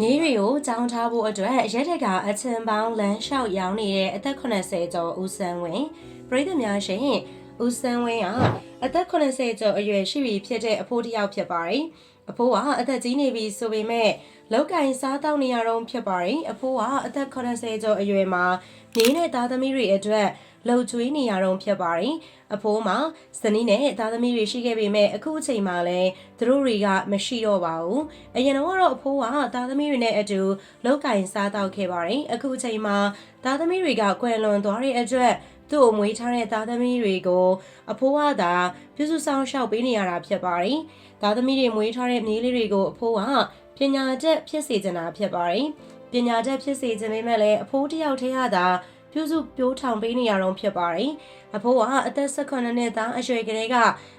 မြေးတွေကိုကြောင်းထားဖို့အတွက်ရက်တက်ကအချင်ပေါင်းလမ်းလျှောက်ရောင်းနေတဲ့အသက်80ကျော်ဦးစန်းဝင်းပြည်သူများရှင်ဦးစန်းဝင်းကအသက်80ကျော်အရွယ်ရှိပြီဖြစ်တဲ့အဖိုးတစ်ယောက်ဖြစ်ပါတယ်အဖိုးကအသက်ကြီးနေပြီဆိုပေမဲ့လောက်ကင်စားတောက်နေရတော့ဖြစ်ပါတယ်အဖိုးကအသက်80ကျော်အရွယ်မှာမြေးနဲ့သားသမီးတွေအတွက် လှုပ်ကြွေးနေရတော့ဖြစ်ပါတယ်အဖိုးမှာဇနီးနဲ့သားသမီးတွေရှိခဲ့ပေမဲ့အခုအချိန်မှာလည်းသူတို့တွေကမရှိတော့ပါဘူးအရင်တော့အဖိုးကသားသမီးတွေနဲ့အတူလောက်ကင်စားတောက်ခဲ့ပါတယ်အခုအချိန်မှာသားသမီးတွေကကွယ်လွန်သွားတဲ့အတွက်သူ့ကိုမွေးထားတဲ့သားသမီးတွေကိုအဖိုးကသာပြုစုဆောင်ရှောက်ပေးနေရတာဖြစ်ပါတယ်သားသမီးတွေမွေးထားတဲ့မြေးလေးတွေကိုအဖိုးကပညာတတ်ဖြစ်စေချင်တာဖြစ်ပါတယ်ပညာတတ်ဖြစ်စေခြင်းပေမဲ့လည်းအဖိုးတစ်ယောက်တည်းဟာသာ ပြုစုပြိုးထောင်ပေးနေရတော့ဖြစ်ပါတယ်။အဖိုးကအသက်18နှစ်သားအရွယ်ကလေးက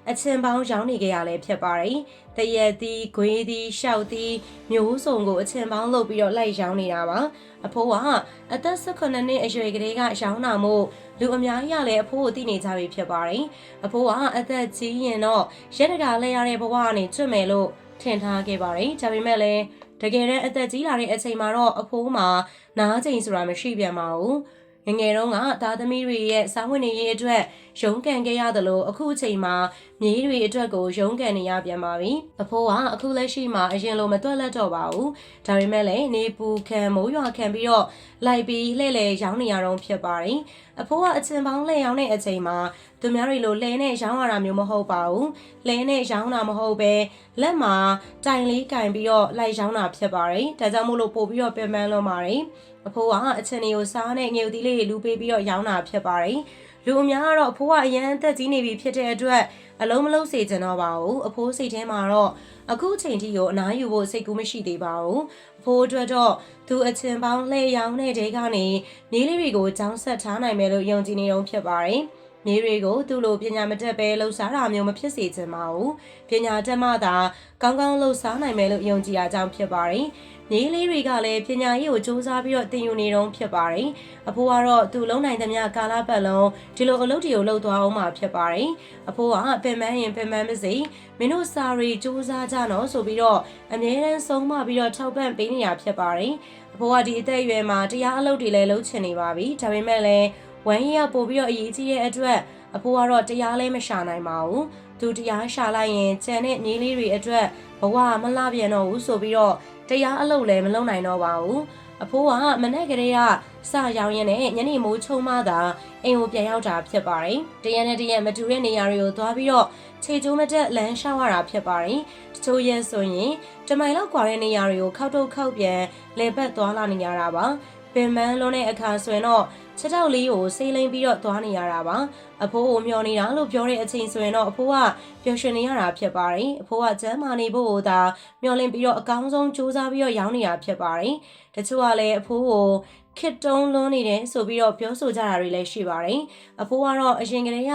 အချင်ပေါင်းရောင်းနေကြရလဲဖြစ်ပါတယ်။တရက်သီး၊ဂွေးသီး၊ရှောက်သီးမျိုးစုံကိုအချင်ပေါင်းလုပ်ပြီးတော့လိုက်ရောင်းနေတာပါ။အဖိုးကအသက်18နှစ်အရွယ်ကလေးကရောင်းတာမို့လူအများကြီးကလည်းအဖိုးကိုသိနေကြပြီဖြစ်ပါတယ်။အဖိုးကအသက်ကြီးရင်တော့ရက်တကာလဲရတဲ့ဘဝကနေကျွတ်မယ်လို့ထင်ထားခဲ့ပါတယ်။ဒါပေမဲ့လည်းတကယ်တမ်းအသက်ကြီးလာတဲ့အချိန်မှာတော့အဖိုးမှာနားချိန်ဆိုတာမရှိပြန်ပါဘူး။ ငငယ်တုန်းကသားသမီးတွေရဲ့စားဝင်နေရေးအတွက်ရုန်းကန်ခဲ့ရသလိုအခုအချိန်မှာမြေးတွေအတွက်ကိုရုန်းကန်နေရပြန်ပါပြီ။အဖိုးကအခုလက်ရှိမှာအရင်လိုမတွက်လက်တော့ပါဘူး။ဒါပေမဲ့လည်းနေပူခံမိုးရွာခံပြီးတော့လိုက်ပြီးလှဲ့လေရောင်းနေရတော့ဖြစ်ပါတယ်။ အဖိုးကအချင်ပေါင်းလှဲ့ရောင်းတဲ့အချိန်မှာသူများတွေလိုလဲနဲ့ရောင်းရတာမျိုးမဟုတ်ပါဘူး။လဲနဲ့ရောင်းတာမဟုတ်ပဲလက်မှာတိုင်လေးကင်ပြီးတော့လိုက်ရောင်းတာဖြစ်ပါတယ်။ဒါကြောင့်မို့လို့ပို့ပြီးတော့ပြန်ပန်းလွန်ပါတယ်။အဖိုးကအချင်တွေကိုစားနဲ့ငြုပ်သီးလေးတွေလူပေးပြီးတော့ရောင်းတာဖြစ်ပါတယ် လူအများကတော့အဖိုးကအရန်အသက်ကြီးနေပြီဖြစ်တဲ့အတွက်အလုံးမလုံးစေချင်တော့ပါဘူးအဖိုးစိတ်ထဲမှာတော့အခုချိန်ထိကိုအနားယူဖို့စိတ်ကူးမရှိသေးပါဘူးအဖိုးအတွက်တော့သူအချင်ပေါင်းလှည့်ရောင်းတဲ့တဲကနေမြေးလေးတွေကိုကြောင်းဆက်ထားနိုင်မယ်လို့ယုံကြည်နေတော့ဖြစ်ပါတယ် မြေတွေကိုသူ့လိုပညာမတတ်ပဲလှူစားတာမျိုးမဖြစ်စေချင်ပါဘူးပညာတတ်မှသာကောင်းကောင်းလှူစားနိုင်မယ်လို့ယုံကြည်အားကြောင့်ဖြစ်ပါတယ်ညီလေးတွေကလည်းပညာရေးကိုစူးစမ်းပြီးတော့သင်ယူနေတော့ဖြစ်ပါတယ်။အဖိုးကတော့သူလုံးနိုင်သမျှကာလပတ်လုံးဒီလိုအလုပ်တွေကိုလုပ်သွားအောင်မှာဖြစ်ပါတယ်။အဖိုးကပင်ပန်းရင်ပင်ပန်းမစေမင်းတို့စာရီစူးစမ်းကြတော့ဆိုပြီးတော့အမြဲတမ်းဆုံးမပြီးတော့ထောက်ပံ့ပေးနေရဖြစ်ပါတယ်။အဖိုးကဒီအသက်အရွယ်မှာတရားအလုပ်တွေလည်းလုပ်ချင်နေပါပြီ။ဒါပေမဲ့လည်း ဝမ်းရည်ပို့ပြီးတော့အရေးကြီးတဲ့အတွက်အဖိုးကတော့တရားလည်းမရှာနိုင်ပါဘူး။သူတရားရှာလိုက်ရင်ကျန်တဲ့ညီလေးတွေအတွက်ဘဝမလှပြန်တော့ဘူးဆိုပြီးတော့တရားအလုပ်လည်းမလုပ်နိုင်တော့ပါဘူးအဖိုးကမနေ့ကလေးကစရောင်းရင်းနဲ့ညနေမိုးချုံမှသာအိမ်ကိုပြန်ရောက်တာဖြစ်ပါတယ်တရက်နဲ့တရက်မတူတဲ့နေရာတွေကိုသွားပြီးတော့ခြေကျိုးမတက်လမ်းလျှောက်ရတာဖြစ်ပါတယ်တချို့ရဲဆိုရင်တမိုင်လောက်ကွာတဲ့နေရာတွေကိုခောက်တုတ်ခောက်ပြန်လေပတ်သွားလာနေရတာပါပင်မန်းလုံးတဲ့အခါဆိုရင်တော့ ချက်တောက်လေးကိုဆေးလိမ့်ပြီးတော့သွားနေရတာပါအဖိုးကိုမျောနေတာလို့ပြောတဲ့အချိန်ဆိုရင်တော့အဖိုးကပျော်ရွှင်နေရတာဖြစ်ပါတယ်အဖိုးကကျမ်းမာနေဖို့ကိုသာမျောလင့်ပြီးတော့အကောင်းဆုံးစူးစမ်းပြီးတော့ရောင်းနေတာဖြစ်ပါတယ်တချို့ကလည်းအဖိုးကိုခစ်တုံးလွန်းနေတယ်ဆိုပြီးတော့ပြောဆိုကြတာတွေလည်းရှိပါတယ်။အဖိုးကတော့အရင်ကတည်းက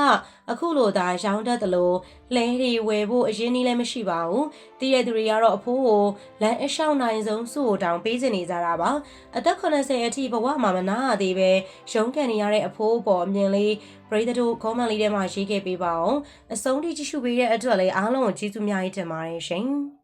အခုလိုသာရောင်းတတ်တယ်လို့လဲတွေဝယ်ဖို့အရင်ကြီးလည်းမရှိပါဘူး။တည့်ရသူတွေကတော့အဖိုးကိုလမ်းအလျှောက်နိုင်ဆုံးစုကိုတောင်ပေးချင်နေကြတာပါ။အသက်80အထိဘဝမှာမနာရသေးပဲရုန်းကန်နေရတဲ့အဖိုးပေါ်အမြင်လေးပရိသတ်တို့ comment လေးထဲမှာရေးခဲ့ပေးပါအောင်။အဆုံးထိကြည့်ရှုပေးတဲ့အတွက်လည်းအားလုံးကိုကျေးဇူးများကြီးတင်ပါတယ်ရှင်။